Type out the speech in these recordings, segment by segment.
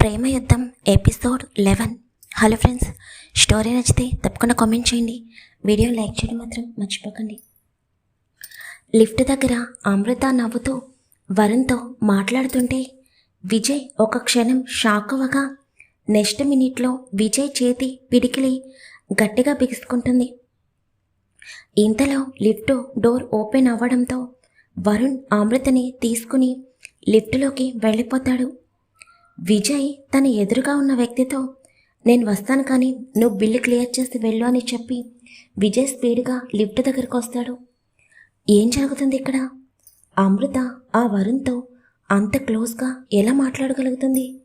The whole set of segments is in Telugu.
ప్రేమ యుద్ధం episode eleven. Hello friends story నచ్చితే తప్పకుండా కామెంట్ చేయండి. వీడియో లైక్ చేయడం మాత్రం మర్చిపోకండి. లిఫ్ట్ దగ్గర అమృత నవ్వుతూ వరుణ్తో మాట్లాడుతుంటే విజయ్ ఒక క్షణం షాక్ అవ్వగా నెక్స్ట్ మినిట్లో విజయ్ చేతి పిడికిలి గట్టిగా బిగుసుకుంటుంది. ఇంతలో లిఫ్ట్ డోర్ ఓపెన్ అవ్వడంతో వరుణ్ అమృతని తీసుకుని లిఫ్ట్లోకి వెళ్ళిపోతాడు. విజయ్ తన ఎదురుగా ఉన్న వ్యక్తితో నేను వస్తాను కానీ నువ్వు బిల్లు క్లియర్ చేసి వెళ్ళు అని చెప్పి విజయ్ స్పీడ్గా లిఫ్ట్ దగ్గరకు వస్తాడు. ఏం జరుగుతుంది ఇక్కడ? అమృత ఆ వరుణ్తో అంత క్లోజ్గా ఎలా మాట్లాడగలుగుతుంది?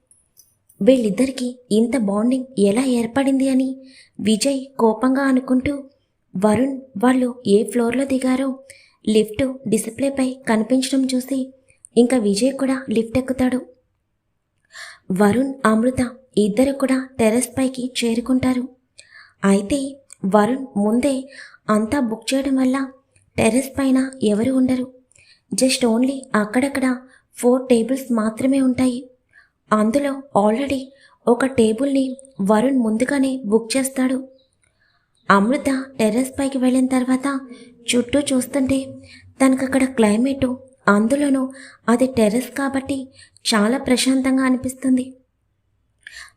వీళ్ళిద్దరికీ ఇంత బాండింగ్ ఎలా ఏర్పడింది అని విజయ్ కోపంగా అనుకుంటూ వరుణ్ వాళ్ళు ఏ ఫ్లోర్లో దిగారో లిఫ్ట్ డిస్ప్లేపై కనిపించడం చూసి ఇంకా విజయ్ కూడా లిఫ్ట్ ఎక్కుతాడు. వరుణ్ అమృత ఇద్దరు కూడా టెర్రస్ పైకి చేరుకుంటారు. అయితే వరుణ్ ముందే అంతా బుక్ చేయడం వల్ల టెర్రస్ పైన ఎవరు ఉండరు. జస్ట్ ఓన్లీ అక్కడక్కడ ఫోర్ టేబుల్స్ మాత్రమే ఉంటాయి. అందులో ఆల్రెడీ ఒక టేబుల్ని వరుణ్ ముందుగానే బుక్ చేస్తాడు. అమృత టెర్రస్ పైకి వెళ్ళిన తర్వాత చుట్టూ చూస్తుంటే తనకు అక్కడ క్లైమేటు అందులోనూ అది టెర్రస్ కాబట్టి చాలా ప్రశాంతంగా అనిపిస్తుంది.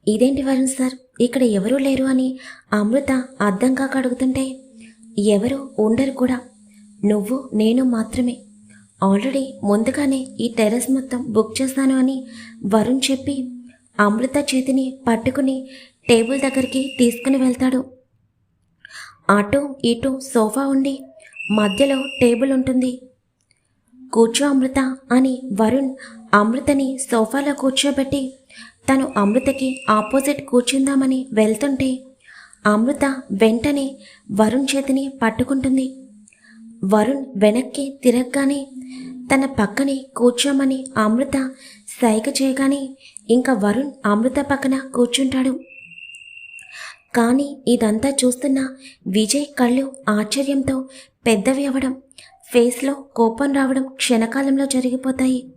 ఇదేంటి వరుణ్ సార్? ఇక్కడ ఎవరూ లేరు అని అమృత అర్థం కాక అడుగుతుంటే ఎవరు? ఉండరు కూడా. నువ్వు నేను మాత్రమే. ఆల్రెడీ ముందుగానే ఈ టెర్రస్ మొత్తం బుక్ చేస్తాను అని వరుణ్ చెప్పి అమృత చేతిని పట్టుకుని టేబుల్ దగ్గరికి తీసుకుని వెళ్తాడు. అటు ఇటు సోఫా ఉండి మధ్యలో టేబుల్ ఉంటుంది. కూర్చో అమృత అని వరుణ్ అమృతని సోఫాలో కూర్చోబెట్టి తను అమృతకి ఆపోజిట్ కూర్చుందామని వెళ్తుంటే అమృత వెంటనే వరుణ్ చేతిని పట్టుకుంటుంది. వరుణ్ వెనక్కి తిరగగానే తన పక్కనే కూర్చోమని అమృత సైగ చేయగానే ఇంకా వరుణ్ అమృత పక్కన కూర్చుంటాడు. కానీ ఇదంతా చూస్తున్న విజయ్ కళ్ళు ఆశ్చర్యంతో పెద్దవి అవ్వడం ఫేస్లో కోపం రావడం క్షణకాలంలో జరిగిపోతాయి.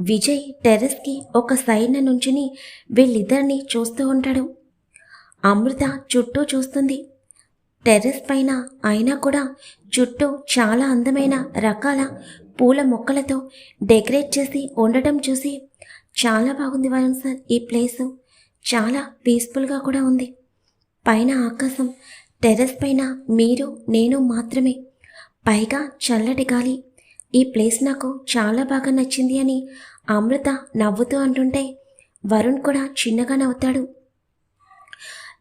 విజయ్ టెర్రస్కి ఒక సైడ్న నుంచుని వీళ్ళిద్దరిని చూస్తూ ఉంటాడు. అమృత చుట్టూ చూస్తుంది. టెర్రస్ పైన అయినా కూడా చుట్టూ చాలా అందమైన రకాల పూల మొక్కలతో డెకరేట్ చేసి ఉండటం చూసి చాలా బాగుంది వరుణ్ సార్ ఈ ప్లేసు. చాలా పీస్ఫుల్గా కూడా ఉంది. పైన ఆకాశం టెర్రస్ పైన మీరు నేను మాత్రమే పైగా చల్లటి గాలి. ఈ ప్లేస్ నాకు చాలా బాగా నచ్చింది అని అమృత నవ్వుతూ అంటుంటే వరుణ్ కూడా చిన్నగా నవ్వుతాడు.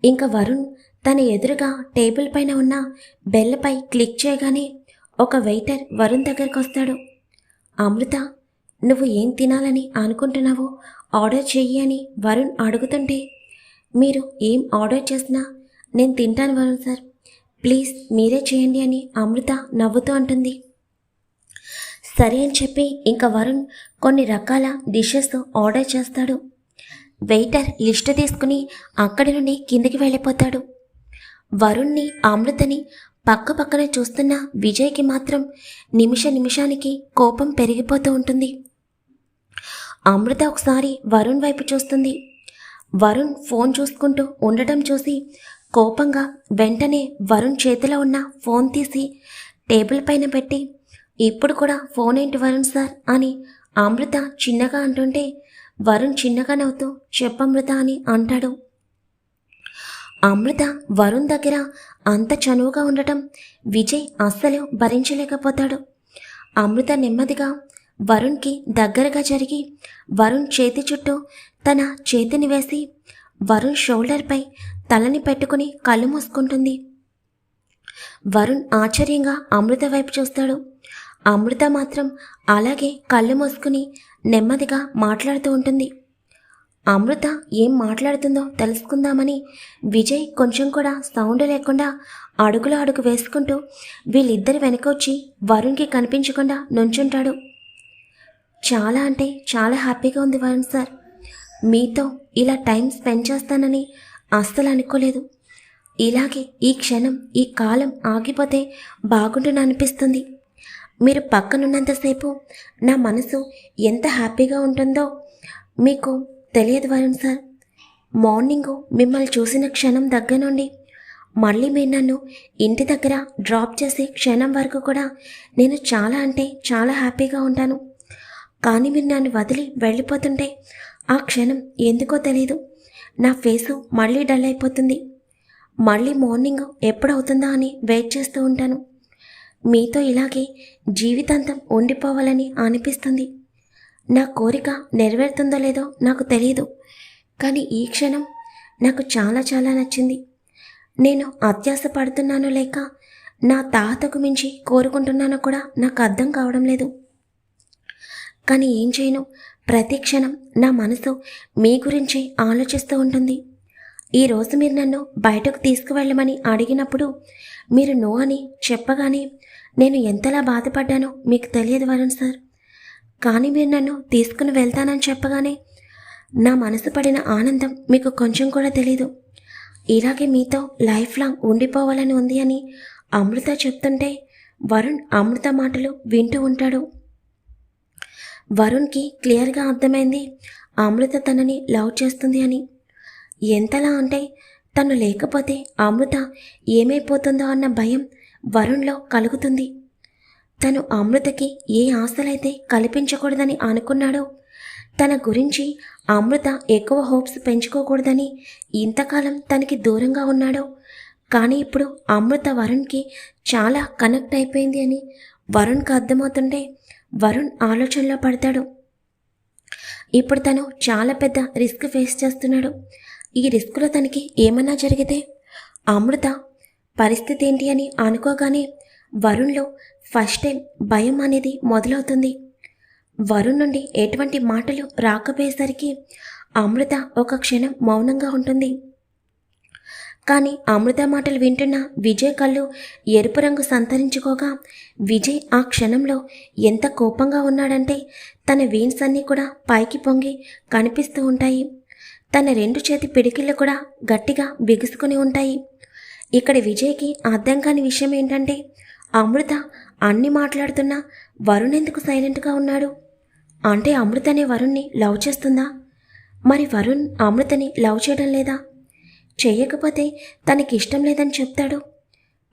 ఇంకా వరుణ్ తన ఎదురుగా టేబుల్ పైన ఉన్న బెల్లపై క్లిక్ చేయగానే ఒక వెయిటర్ వరుణ్ దగ్గరకు వస్తాడు. అమృత నువ్వు ఏం తినాలని అనుకుంటున్నావో ఆర్డర్ చెయ్యి అని వరుణ్ అడుగుతుంటే మీరు ఏం ఆర్డర్ చేసినా నేను తింటాను వరుణ్ సార్. ప్లీజ్ మీరే చేయండి అని అమృత నవ్వుతూ అంటుంది. సరే అని చెప్పి ఇంకా వరుణ్ కొన్ని రకాల డిషెస్ ఆర్డర్ చేస్తాడు. వెయిటర్ లిస్ట్ తీసుకుని అక్కడి నుండి కిందికి వెళ్ళిపోతాడు. వరుణ్ణి అమృతని పక్క పక్కన చూస్తున్న విజయ్కి మాత్రం నిమిష నిమిషానికి కోపం పెరిగిపోతూ ఉంటుంది. అమృత ఒకసారి వరుణ్ వైపు చూస్తుంది. వరుణ్ ఫోన్ చూసుకుంటూ ఉండటం చూసి కోపంగా వెంటనే వరుణ్ చేతిలో ఉన్న ఫోన్ తీసి టేబుల్ పైన పెట్టి ఇప్పుడు కూడా ఫోన్ ఏంటి వరుణ్ సార్? అని అమృత చిన్నగా అంటుంటే వరుణ్ చిన్నగా నవ్వుతూ చెప్పమృత అని అంటాడు. అమృత వరుణ్ దగ్గర అంత చనువుగా ఉండటం విజయ్ అస్సలు భరించలేకపోతాడు. అమృత నెమ్మదిగా వరుణ్కి దగ్గరగా జరిగి వరుణ్ చేతి చుట్టూ తన చేతిని వేసి వరుణ్ షోల్డర్పై తలని పెట్టుకుని కళ్ళు మూసుకుంటుంది. వరుణ్ ఆశ్చర్యంగా అమృత వైపు చూస్తాడు. అమృత మాత్రం అలాగే కళ్ళు మూసుకుని నెమ్మదిగా మాట్లాడుతూ ఉంటుంది. అమృత ఏం మాట్లాడుతుందో తెలుసుకుందామని విజయ్ కొంచెం కూడా సౌండ్ లేకుండా అడుగులో అడుగు వేసుకుంటూ వీళ్ళిద్దరి వెనకొచ్చి వరుణ్కి కనిపించకుండా నుంచుంటాడు. చాలా అంటే చాలా హ్యాపీగా ఉంది వరుణ్ సార్. మీతో ఇలా టైం స్పెండ్ చేస్తానని అస్సలు అనుకోలేదు ఇలాగే ఈ క్షణం ఈ కాలం ఆగిపోతే బాగుంటుని అనిపిస్తుంది. మీరు పక్కనున్నంతసేపు నా మనసు ఎంత హ్యాపీగా ఉంటుందో మీకు తెలియదు వరుణ్ సార్. మార్నింగ్ మిమ్మల్ని చూసిన క్షణం దగ్గర నుండి మళ్ళీ మీరు నన్ను ఇంటి దగ్గర డ్రాప్ చేసే క్షణం వరకు కూడా నేను చాలా అంటే చాలా హ్యాపీగా ఉంటాను. కానీ మీరు నన్ను వదిలి వెళ్ళిపోతుంటే ఆ క్షణం ఎందుకో తెలియదు నా ఫేసు మళ్ళీ డల్ అయిపోతుంది. మళ్ళీ మార్నింగ్ ఎప్పుడవుతుందా అని వెయిట్ చేస్తూ ఉంటాను. మీతో ఇలాగే జీవితాంతం ఉండిపోవాలని అనిపిస్తుంది. నా కోరిక నెరవేరుతుందో లేదో నాకు తెలియదు కానీ ఈ క్షణం నాకు చాలా చాలా నచ్చింది. నేను అత్యాస పడుతున్నానో లేక నా తాతకు మించి కోరుకుంటున్నానో కూడా నాకు అర్థం కావడం లేదు. కానీ ఏం చేయను? ప్రతి క్షణం నా మనసు మీ గురించి ఆలోచిస్తూ ఉంటుంది. ఈరోజు మీరు నన్ను బయటకు తీసుకువెళ్ళమని అడిగినప్పుడు మీరు నో అని చెప్పగానే నేను ఎంతలా బాధపడ్డానో మీకు తెలియదు వరుణ్ సార్. కానీ మీరు నన్ను తీసుకుని వెళ్తానని చెప్పగానే నా మనసు పడిన ఆనందం మీకు కొంచెం కూడా తెలీదు. ఇలాగే మీతో లైఫ్ లాంగ్ ఉండిపోవాలని ఉంది అని అమృత చెప్తుంటే వరుణ్ అమృత మాటలు వింటూ ఉంటాడు. వరుణ్కి క్లియర్గా అర్థమైంది. అమృత తనని లవ్ చేస్తుంది అని. ఎంతలా అంటే తను లేకపోతే అమృత ఏమైపోతుందో అన్న భయం వరుణ్లో కలుగుతుంది. తను అమృతకి ఏ ఆశలైతే కల్పించకూడదని అనుకున్నాడో తన గురించి అమృత ఎక్కువ హోప్స్ పెంచుకోకూడదని ఇంతకాలం తనకి దూరంగా ఉన్నాడో కానీ ఇప్పుడు అమృత వరుణ్కి చాలా కనెక్ట్ అయిపోయింది అని వరుణ్కి అర్థమవుతుంటే వరుణ్ ఆలోచనలో పడతాడు. ఇప్పుడు తను చాలా పెద్ద రిస్క్ ఫేస్ చేస్తున్నాడు. ఈ రిస్క్లో తనకి ఏమన్నా జరిగితే అమృత పరిస్థితి ఏంటి అని అనుకోగానే వరుణ్లో ఫస్ట్ టైం భయం అనేది మొదలవుతుంది. వరుణ్ నుండి ఎటువంటి మాటలు రాకపోయేసరికి అమృత ఒక క్షణం మౌనంగా ఉంటుంది. కానీ అమృత మాటలు వింటున్న విజయ్ కళ్ళు ఎరుపు రంగు సంతరించుకోగా విజయ్ ఆ క్షణంలో ఎంత కోపంగా ఉన్నాడంటే తన వీన్స్ అన్నీ కూడా పైకి పొంగి కనిపిస్తూ ఉంటాయి. తన రెండు చేతి పిడికిళ్ళు కూడా గట్టిగా బిగుసుకుని ఉంటాయి. ఇక్కడ విజయ్కి అర్థం కాని విషయం ఏంటంటే అమృత అన్ని మాట్లాడుతున్నా వరుణ్ ఎందుకు సైలెంట్గా ఉన్నాడు? అంటే అమృత అనే వరుణ్ణి లవ్ చేస్తుందా? మరి వరుణ్ అమృతని లవ్ చేయడం లేదా? చేయకపోతే తనకి ఇష్టం లేదని చెప్తాడు.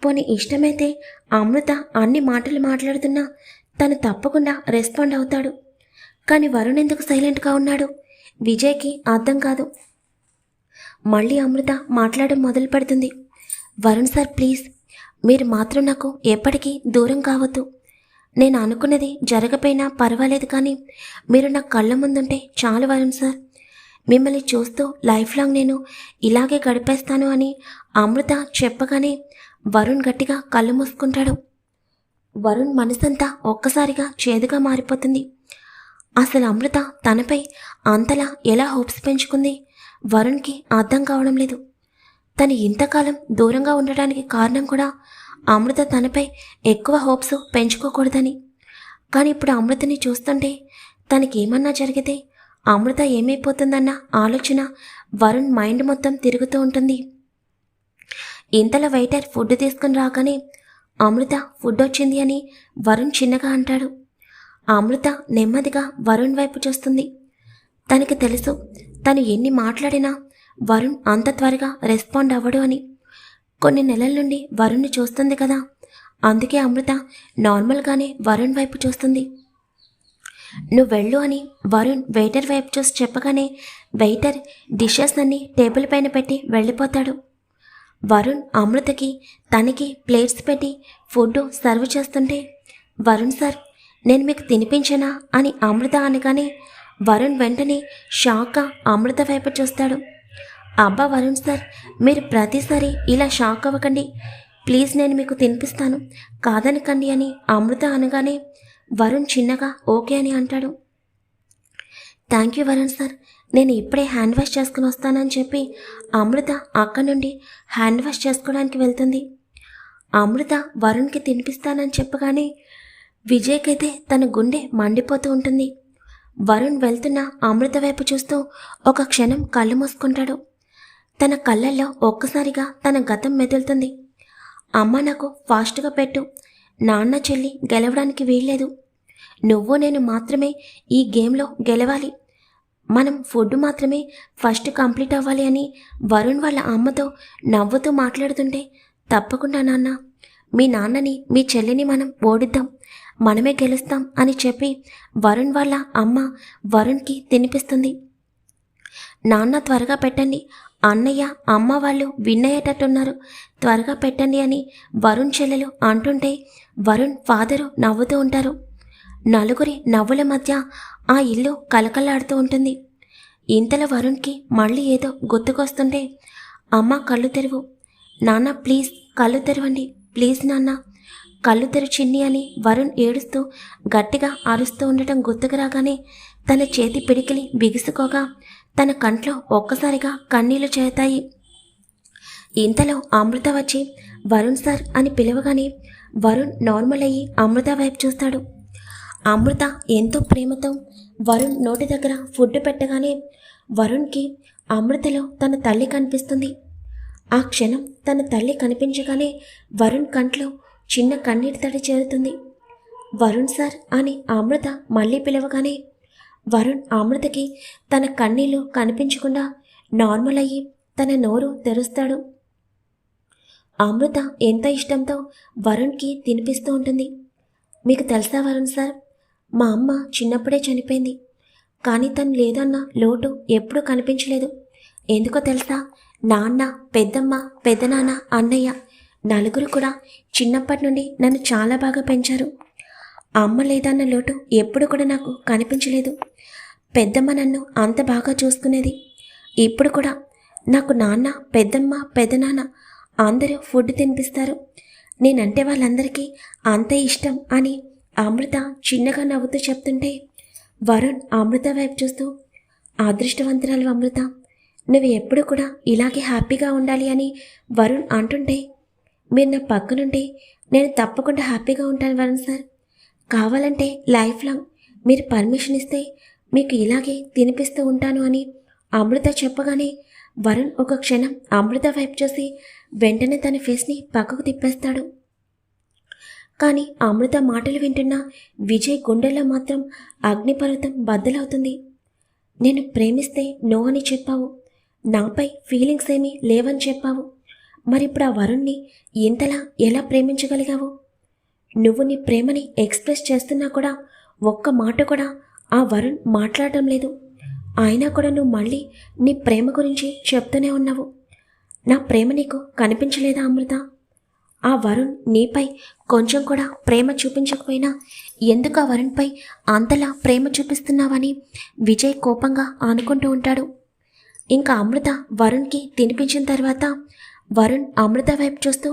పోనీ ఇష్టమైతే అమృత అన్ని మాటలు మాట్లాడుతున్నా తను తప్పకుండా రెస్పాండ్ అవుతాడు. కానీ వరుణ్ ఎందుకు సైలెంట్గా ఉన్నాడు? విజయ్కి అర్థం కాదు. మళ్ళీ అమృత మాట్లాడడం మొదలు పెడుతుంది. వరుణ్ సార్ ప్లీజ్ మీరు మాత్రం నాకు ఎప్పటికీ దూరం కావద్దు. నేను అనుకున్నది జరగపోయినా పర్వాలేదు కానీ మీరు నా కళ్ళ ముందుంటే చాలు వరుణ్ సార్. మిమ్మల్ని చూస్తూ లైఫ్ లాంగ్ నేను ఇలాగే గడిపేస్తాను అని అమృత చెప్పగానే వరుణ్ గట్టిగా కళ్ళు మూసుకుంటాడు. వరుణ్ మనసంతా ఒక్కసారిగా చేదుగా మారిపోతుంది. అసలు అమృత తనపై అంతలా ఎలా హోప్స్ పెంచుకుంది వరుణ్కి అర్థం కావడం లేదు. తను ఇంతకాలం దూరంగా ఉండడానికి కారణం కూడా అమృత తనపై ఎక్కువ హోప్స్ పెంచుకోకూడదని. కానీ ఇప్పుడు అమృతని చూస్తుంటే తనకేమన్నా జరిగితే అమృత ఏమైపోతుందన్న ఆలోచన వరుణ్ మైండ్ మొత్తం తిరుగుతూ ఉంటుంది. ఇంతలో వెయిటర్ ఫుడ్ తీసుకుని రాగానే అమృత ఫుడ్ వచ్చింది అని వరుణ్ చిన్నగా అంటాడు. అమృత నెమ్మదిగా వరుణ్ వైపు చూస్తుంది. తనకి తెలుసు తను ఎన్ని మాట్లాడినా వరుణ్ అంత త్వరగా రెస్పాండ్ అవ్వడు అని. కొన్ని నెలల నుండి వరుణ్ని చూస్తుంది కదా. అందుకే అమృత నార్మల్గానే వరుణ్ వైపు చూస్తుంది. నువ్వు వెళ్ళు అని వరుణ్ వెయిటర్ వైపు చూసి చెప్పగానే వెయిటర్ డిషెస్ అన్ని టేబుల్ పైన పెట్టి వెళ్ళిపోతాడు. వరుణ్ అమృతకి తనకి ప్లేట్స్ పెట్టి ఫుడ్ సర్వ్ చేస్తుంటే వరుణ్ సార్ నేను మీకు తినిపించనా? అని అమృత అనగానే వరుణ్ వెంటనే షాక్గా అమృత వైపు చూస్తాడు. అబ్బా వరుణ్ సార్ మీరు ప్రతిసారి ఇలా షాక్ అవ్వకండి. ప్లీజ్ నేను మీకు తినిపిస్తాను. కాదనకండి అని అమృత అనగానే వరుణ్ చిన్నగా ఓకే అని అంటాడు. Thank you Varun sir. నేను ఇప్పుడే హ్యాండ్ వాష్ చేసుకుని వస్తానని చెప్పి అమృత అక్కడి నుండి హ్యాండ్ వాష్ చేసుకోవడానికి వెళ్తుంది. అమృత వరుణ్కి తినిపిస్తానని చెప్పగానే విజయ్కైతే తన గుండె మండిపోతూ ఉంటుంది. వరుణ్ వెళ్తున్న అమృత వైపు చూస్తూ ఒక క్షణం కళ్ళు మూసుకుంటాడు. తన కళ్ళల్లో ఒక్కసారిగా తన గతం మెదులుతుంది. అమ్మ నాకు ఫాస్ట్గా పెట్టు. నాన్న చెల్లి గెలవడానికి వీల్లేదు. నువ్వు నేను మాత్రమే ఈ గేమ్లో గెలవాలి. మనం ఫుడ్ మాత్రమే ఫస్ట్ కంప్లీట్ అవ్వాలి అని వరుణ్ వాళ్ళ అమ్మతో నవ్వుతూ మాట్లాడుతుంటే తప్పకుండా నాన్న మీ నాన్నని మీ చెల్లిని మనం ఓడిద్దాం మనమే గెలుస్తాం అని చెప్పి వరుణ్ వాళ్ళ అమ్మ వరుణ్కి తినిపిస్తుంది. నాన్న త్వరగా పెట్టండి అన్నయ్య అమ్మ వాళ్ళు విన్నయ్యేటట్టున్నారు త్వరగా పెట్టండి అని వరుణ్ చెల్లెలు అంటుంటే వరుణ్ ఫాదరు నవ్వుతూ ఉంటారు. నలుగురి నవ్వుల మధ్య ఆ ఇల్లు కలకలాడుతూ ఉంటుంది. ఇంతలో వరుణ్కి మళ్ళీ ఏదో గుర్తుకొస్తుంటే అమ్మ కళ్ళు తెరువు. నాన్న ప్లీజ్ కళ్ళు తెరవండి. ప్లీజ్ నాన్న. కళ్ళు తెరు చిన్ని అని వరుణ్ ఏడుస్తూ గట్టిగా అరుస్తూ ఉండటం గుర్తుకు రాగానే తన చేతి పిడికిలి బిగుసుకోగా తన కంట్లో ఒక్కసారిగా కన్నీళ్ళు చేతాయి ఇంతలో అమృత వచ్చి వరుణ్ సార్ అని పిలవగానే వరుణ్ నార్మల్ అయ్యి అమృత వైపు చూస్తాడు. అమృత ఎంతో ప్రేమతో వరుణ్ నోటి దగ్గర ఫుడ్ పెట్టగానే వరుణ్కి అమృతలో తన తల్లి కనిపిస్తుంది. ఆ క్షణం తన తల్లి కనిపించగానే వరుణ్ కంట్లో చిన్న కన్నీటి తడి చేరుతుంది. వరుణ్ సార్ అని అమృత మళ్ళీ పిలవగానే వరుణ్ అమృతకి తన కన్నీళ్ళు కనిపించకుండా నార్మల్ అయ్యి తన నోరు తెరుస్తాడు. అమృత ఎంత ఇష్టంతో వరుణ్కి తినిపిస్తూ ఉంటుంది. మీకు తెలుసా వరుణ్ సార్? మా అమ్మ చిన్నప్పుడే చనిపోయింది. కానీ తను లేదన్న లోటు ఎప్పుడూ కనిపించలేదు. ఎందుకో తెలుసా? నాన్న పెద్దమ్మ పెద్దనాన్న అన్నయ్య నలుగురు కూడా చిన్నప్పటి నుండి నన్ను చాలా బాగా పెంచారు. అమ్మ లేదన్న లోటు ఎప్పుడు కూడా నాకు కనిపించలేదు. పెద్దమ్మ నన్ను అంత బాగా చూసుకునేది. ఇప్పుడు కూడా నాకు నాన్న పెద్దమ్మ పెద్దనాన్న అందరూ ఫుడ్ తినిపిస్తారు. నేనంటే వాళ్ళందరికీ అంతే ఇష్టం అని అమృత చిన్నగా నవ్వుతూ చెప్తుంటే వరుణ్ అమృత వైపు చూస్తూ అదృష్టవంతురాలు అమృత నువ్వు ఎప్పుడు కూడా ఇలాగే హ్యాపీగా ఉండాలి అని వరుణ్ అంటుంటే మీరు నా పక్కనుంటే నేను తప్పకుండా హ్యాపీగా ఉంటాను వరుణ్ సార్. కావాలంటే లైఫ్ లాంగ్ మీరు పర్మిషన్ ఇస్తే మీకు ఇలాగే తినిపిస్తూ ఉంటాను అని అమృత చెప్పగానే వరుణ్ ఒక క్షణం అమృత వైపు చూసి వెంటనే తన ఫేస్ని పక్కకు తిప్పేస్తాడు. కానీ అమృత మాటలు వింటున్న విజయ్ గుండెల్లో మాత్రం అగ్నిపర్వతం బద్దలవుతుంది. నేను ప్రేమిస్తే నో అని చెప్పావు. నాపై ఫీలింగ్స్ ఏమీ లేవని చెప్పావు. మరిప్పుడు ఆ వరుణ్ణి ఇంతలా ఎలా ప్రేమించగలిగావు? నువ్వు నీ ప్రేమని ఎక్స్ప్రెస్ చేస్తున్నా కూడా ఒక్క మాట కూడా ఆ వరుణ్ మాట్లాడటం లేదు. అయినా కూడా నువ్వు మళ్ళీ నీ ప్రేమ గురించి చెప్తూనే ఉన్నావు. నా ప్రేమ నీకు కనిపించలేదా అమృత? ఆ వరుణ్ నీపై కొంచెం కూడా ప్రేమ చూపించకపోయినా ఎందుకు ఆ వరుణ్పై అంతలా ప్రేమ చూపిస్తున్నావని విజయ్ కోపంగా ఆనుకుంటూ ఉంటాడు. ఇంకా అమృత వరుణ్కి తినిపించిన తర్వాత వరుణ్ అమృత వైపు చూస్తూ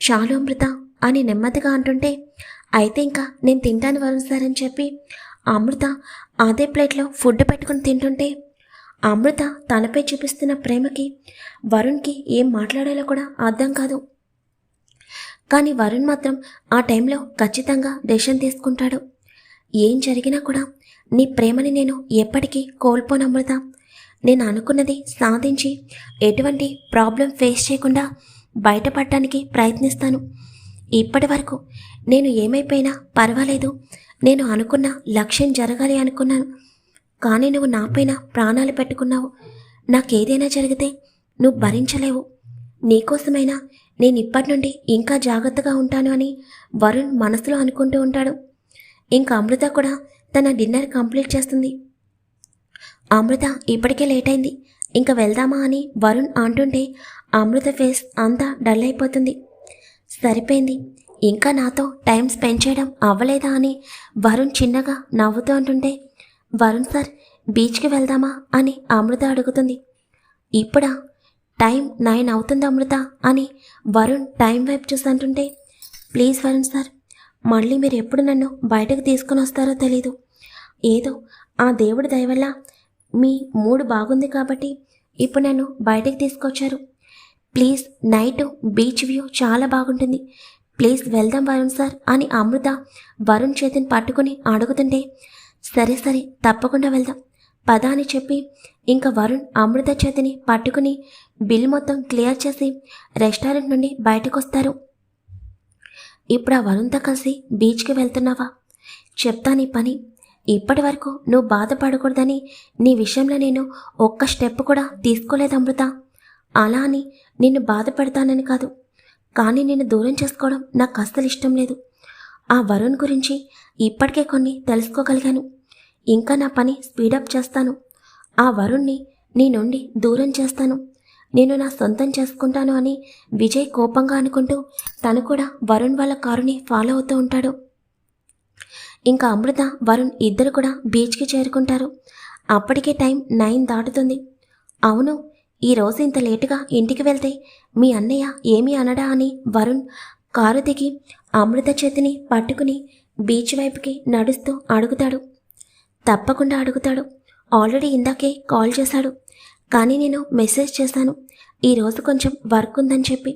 చాలు అమృత అని నెమ్మదిగా అంటుంటే అయితే ఇంకా నేను తింటాను వరుణ్ సార్ అని చెప్పి అమృత అదే ప్లేట్లో ఫుడ్ పెట్టుకుని తింటుంటే అమృత తనపై చూపిస్తున్న ప్రేమకి వరుణ్కి ఏం మాట్లాడాలో కూడా అర్థం కాదు. కానీ వరుణ్ మాత్రం ఆ టైంలో ఖచ్చితంగా డెసిషన్ తీసుకుంటాడు. ఏం జరిగినా కూడా నీ ప్రేమని నేను ఎప్పటికీ కోల్పోను నేను అనుకున్నది సాధించి ఎటువంటి ప్రాబ్లం ఫేస్ చేయకుండా బయటపడటానికి ప్రయత్నిస్తాను. ఇప్పటి వరకు నేను ఏమైపోయినా పర్వాలేదు. నేను అనుకున్న లక్ష్యం జరగాలి అనుకున్నాను. కానీ నువ్వు నాపైన ప్రాణాలు పెట్టుకున్నావు. నాకేదైనా జరిగితే నువ్వు భరించలేవు. నీకోసమైనా నేను ఇప్పటి నుండి ఇంకా జాగ్రత్తగా ఉంటాను అని వరుణ్ మనసులో అనుకుంటూ ఉంటాడు. ఇంకా అమృత కూడా తన డిన్నర్ కంప్లీట్ చేస్తుంది. అమృత ఇప్పటికే లేట్ అయింది. ఇంకా వెళ్దామా అని వరుణ్ అంటుంటే అమృత ఫేస్ అంతా డల్ అయిపోతుంది. సరిపోయింది. ఇంకా నాతో టైం స్పెండ్ చేయడం అవ్వలేదా అని వరుణ్ చిన్నగా నవ్వుతూ అంటుంటే వరుణ్ సార్ బీచ్కి వెళ్దామా అని అమృత అడుగుతుంది. ఇప్పుడా? టైం నైన్ అవుతుంది అమృత? అని వరుణ్ టైం వైపు చూసి అంటుంటే ప్లీజ్ వరుణ్ సార్ మళ్ళీ మీరు ఎప్పుడు నన్ను బయటకు తీసుకొని వస్తారో తెలీదు. ఏదో ఆ దేవుడి దయవల్ల మీ మూడు బాగుంది కాబట్టి ఇప్పుడు నన్ను బయటకు తీసుకొచ్చారు. ప్లీజ్ నైట్ బీచ్ వ్యూ చాలా బాగుంటుంది. ప్లీజ్ వెళ్దాం వరుణ్ సార్ అని అమృత వరుణ్ చేతిని పట్టుకుని అడుగుతుంటే సరే సరే తప్పకుండా వెళ్దాం. పద అని చెప్పి ఇంకా వరుణ్ అమృత చేతిని పట్టుకుని బిల్ మొత్తం క్లియర్ చేసి రెస్టారెంట్ నుండి బయటకు వస్తారు ఇప్పుడు ఆ వరుణ్తో కలిసి బీచ్కి వెళ్తున్నావా? చెప్తా నీ పని. ఇప్పటి వరకు నువ్వు బాధపడకూడదని నీ విషయంలో నేను ఒక్క స్టెప్ కూడా తీసుకోలేదు అమృత. అలా అని నిన్ను బాధ పెడతానని కాదు. కానీ నిన్ను దూరం చేసుకోవడం నాకు అస్సలు ఇష్టం లేదు. ఆ వరుణ్ గురించి ఇప్పటికే కొన్ని తెలుసుకోగలిగాను. ఇంకా నా పని స్పీడప్ చేస్తాను. ఆ వరుణ్ణి నీ నుండి దూరం చేస్తాను. నేను నా సొంతం చేసుకుంటాను అని విజయ్ కోపంగా అనుకుంటూ తను కూడా వరుణ్ వాళ్ళ కారుని ఫాలో అవుతూ ఉంటాడు. ఇంకా అమృత వరుణ్ ఇద్దరు కూడా బీచ్కి చేరుకుంటారు. అప్పటికే టైం నైన్ దాటుతుంది. అవును ఈ రోజు ఇంత లేటుగా ఇంటికి వెళ్తే మీ అన్నయ్య ఏమీ అనడా అని వరుణ్ కారు దిగి అమృత చేతిని పట్టుకుని బీచ్ వైపుకి నడుస్తూ అడుగుతాడు. తప్పకుండా అడుగుతాడు. ఆల్రెడీ ఇందాకే కాల్ చేశాడు. కానీ నేను మెసేజ్ చేశాను ఈరోజు కొంచెం వర్క్ ఉందని చెప్పి.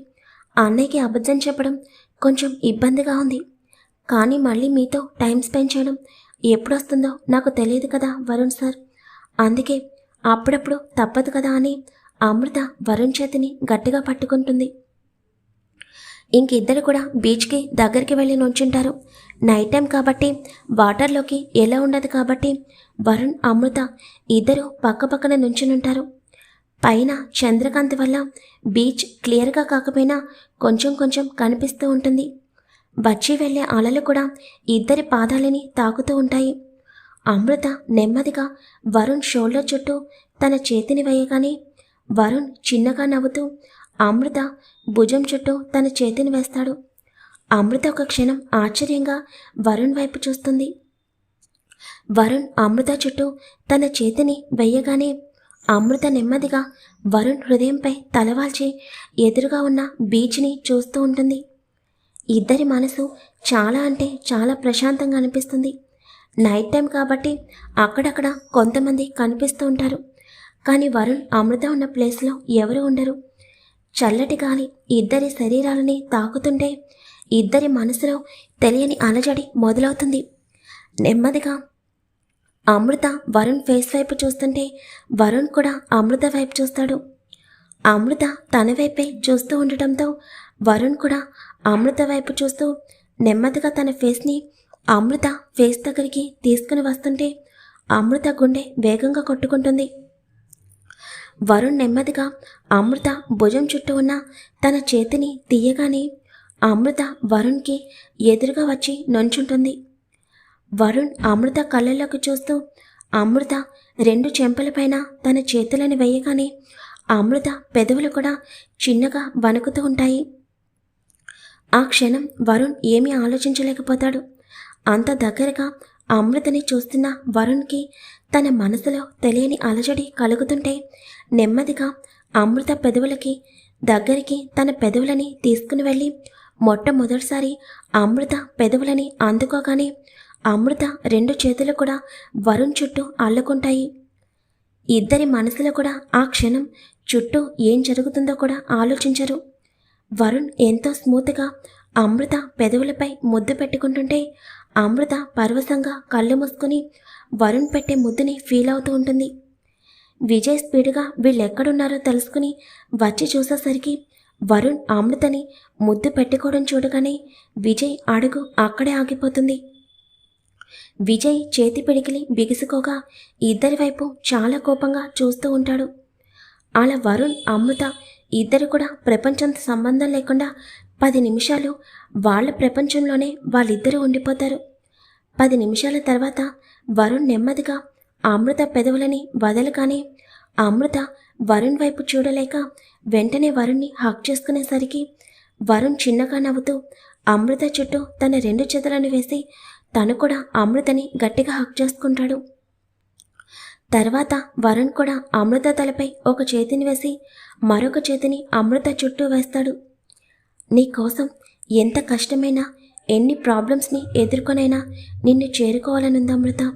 అన్నయ్యకి అబద్ధం చెప్పడం కొంచెం ఇబ్బందిగా ఉంది. కానీ మళ్ళీ మీతో టైం స్పెండ్ చేయడం ఎప్పుడు వస్తుందో నాకు తెలియదు కదా వరుణ్ సార్. అందుకే అప్పుడప్పుడు తప్పదు కదా అని అమృత వరుణ్ చేతిని గట్టిగా పట్టుకుంటుంది. ఇంకిద్దరు కూడా బీచ్కి దగ్గరికి వెళ్ళి నుంచుంటారు. నైట్ టైం కాబట్టి వాటర్లోకి ఎలా ఉండదు కాబట్టి వరుణ్ అమృత ఇద్దరు పక్కపక్కన నుంచునుంటారు. పైన చంద్రకాంతి వల్ల బీచ్ క్లియర్గా కాకపోయినా కొంచెం కొంచెం కనిపిస్తూ ఉంటుంది. వచ్చి వెళ్ళే అలలు కూడా ఇద్దరి పాదాలని తాకుతూ ఉంటాయి. అమృత నెమ్మదిగా వరుణ్ షోల్డర్ చుట్టూ తన చేతిని వేయగానే వరుణ్ చిన్నగా నవ్వుతూ అమృత భుజం చుట్టూ తన చేతిని వేస్తాడు. అమృత ఒక క్షణం ఆశ్చర్యంగా వరుణ్ వైపు చూస్తుంది. వరుణ్ అమృత చుట్టూ తన చేతిని వేయగానే అమృత నెమ్మదిగా వరుణ్ హృదయంపై తలవాల్చి ఎదురుగా ఉన్న బీచ్ని చూస్తూ ఉంటుంది. ఇద్దరి మనసు చాలా అంటే చాలా ప్రశాంతంగా అనిపిస్తుంది. నైట్ టైం కాబట్టి అక్కడక్కడ కొంతమంది కనిపిస్తూ ఉంటారు. కానీ వరుణ్ అమృత ఉన్న ప్లేస్లో ఎవరు ఉండరు. చల్లటి గాలి ఇద్దరి శరీరాలని తాకుతుంటే ఇద్దరి మనసులో తెలియని అలజడి మొదలవుతుంది. నెమ్మదిగా అమృత వరుణ్ ఫేస్ వైపు చూస్తుంటే వరుణ్ కూడా అమృత వైపు చూస్తాడు. అమృత తన వైపే చూస్తూ ఉండటంతో వరుణ్ కూడా అమృత వైపు చూస్తూ నెమ్మదిగా తన ఫేస్ని అమృత ఫేస్ దగ్గరికి తీసుకుని వస్తుంటే అమృత గుండె వేగంగా కొట్టుకుంటుంది. వరుణ్ నెమ్మదిగా అమృత భుజం చుట్టూ ఉన్న తన చేతిని తీయగానే అమృత వరుణ్కి ఎదురుగా వచ్చి నుంచుంటుంది. వరుణ్ అమృత కళ్ళలోకి చూస్తూ అమృత రెండు చెంపలపైన తన చేతులను వేయగానే అమృత పెదవులు కూడా చిన్నగా వణుకుతూ ఉంటాయి. ఆ క్షణం వరుణ్ ఏమీ ఆలోచించలేకపోతాడు. అంత దగ్గరగా అమృతని చూస్తున్న వరుణ్కి తన మనసులో తెలియని అలజడి కలుగుతుంటే నెమ్మదిగా అమృత పెదవులకి దగ్గరికి తన పెదవులని తీసుకుని వెళ్ళి మొట్టమొదటిసారి అమృత పెదవులని అందుకోగానే అమృత రెండు చేతులు కూడా వరుణ్ చుట్టూ అల్లుకుంటాయి. ఇద్దరి మనసులో కూడా ఆ క్షణం చుట్టూ ఏం జరుగుతుందో కూడా ఆలోచించరు. వరుణ్ ఎంతో స్మూత్గా అమృత పెదవులపై ముద్దు పెట్టుకుంటుంటే అమృత పరవశంగా కళ్ళు మూసుకొని వరుణ్ పెట్టే ముద్దుని ఫీల్ అవుతూ ఉంటుంది. విజయ్ స్పీడ్గా వీళ్ళెక్కడున్నారో తెలుసుకుని వచ్చి చూసేసరికి వరుణ్ అమృతని ముద్దు పెట్టుకోవడం చూడగానే విజయ్ అడుగు అక్కడే ఆగిపోతుంది. విజయ్ చేతి పిడికిలి బిగుసుకోగా ఇద్దరి వైపు చాలా కోపంగా చూస్తూ ఉంటాడు. అలా వరుణ్ అమృత ఇద్దరు కూడా ప్రపంచంతో సంబంధం లేకుండా పది నిమిషాలు వాళ్ళ ప్రపంచంలోనే వాళ్ళిద్దరూ ఉండిపోతారు. పది నిమిషాల తర్వాత వరుణ్ నెమ్మదిగా అమృత పెదవులని వదలగానే అమృత వరుణ్ వైపు చూడలేక వెంటనే వరుణ్ణి హక్ చేసుకునేసరికి వరుణ్ చిన్నగా నవ్వుతూ అమృత చుట్టూ తన రెండు చేతులను వేసి తను కూడా అమృతని గట్టిగా హక్ చేసుకుంటాడు. తర్వాత వరుణ్ కూడా అమృత తలపై ఒక చేతిని వేసి మరొక చేతిని అమృత చుట్టూ వేస్తాడు. నీకోసం ఎంత కష్టమైనా ఎన్ని ప్రాబ్లమ్స్ని ఎదుర్కొనైనా నిన్ను చేరుకోవాలనుంది అమృత.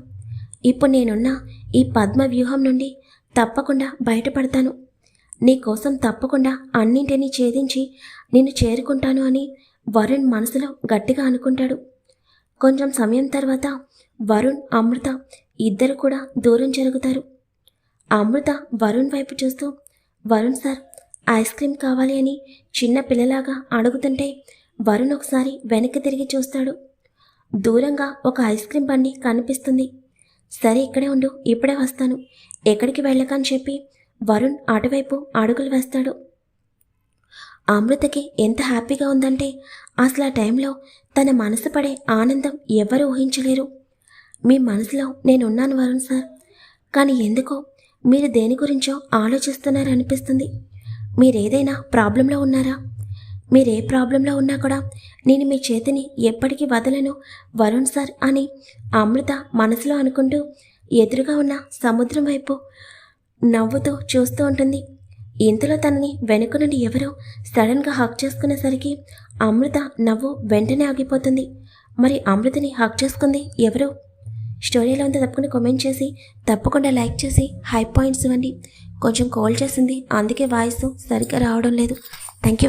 ఇప్పుడు నేనున్న ఈ పద్మ వ్యూహం నుండి తప్పకుండా బయటపడతాను. నీకోసం తప్పకుండా అన్నింటినీ ఛేదించి నిన్ను చేరుకుంటాను అని వరుణ్ మనసులో గట్టిగా అనుకుంటాడు. కొంచెం సమయం తర్వాత వరుణ్ అమృత ఇద్దరు కూడా దూరం జరుగుతారు. అమృత వరుణ్ వైపు చూస్తూ వరుణ్ సార్ ఐస్ క్రీమ్ కావాలి అని చిన్న పిల్లలాగా అడుగుతుంటే వరుణ్ ఒకసారి వెనక్కి తిరిగి చూస్తాడు. దూరంగా ఒక ఐస్ క్రీమ్ బండి కనిపిస్తుంది. సరే ఇక్కడే ఉండు ఇప్పుడే వస్తాను. ఎక్కడికి వెళ్ళకని చెప్పి వరుణ్ అటువైపు అడుగులు వేస్తాడు. అమృతకి ఎంత హ్యాపీగా ఉందంటే అసలు ఆ టైంలో తన మనసు పడే ఆనందం ఎవరు ఊహించలేరు. మీ మనసులో నేనున్నాను వరుణ్ సార్. కానీ ఎందుకో మీరు దేని గురించో ఆలోచిస్తున్నారనిపిస్తుంది. మీరేదైనా ప్రాబ్లంలో ఉన్నారా? మీరు ఏ ప్రాబ్లంలో ఉన్నా కూడా నేను మీ చేతిని ఎప్పటికీ వదలను వరుణ్ సార్ అని అమృత మనసులో అనుకుంటూ ఎదురుగా ఉన్న సముద్రం వైపు నవ్వుతూ చూస్తూ ఉంటుంది. ఇంతలో తనని వెనుక నుండి ఎవరో సడన్గా హక్ చేసుకునేసరికి అమృత నవ్వు వెంటనే ఆగిపోతుంది. మరి అమృతని హక్ చేసుకుంది ఎవరు? స్టోరీలో ఉంటే తప్పకుండా కామెంట్ చేసి తప్పకుండా లైక్ చేసి హై పాయింట్స్ ఇవ్వండి. కొంచెం కాల్ చేసింది అందుకే వాయిస్ సరిగ్గా రావడం లేదు. Thank you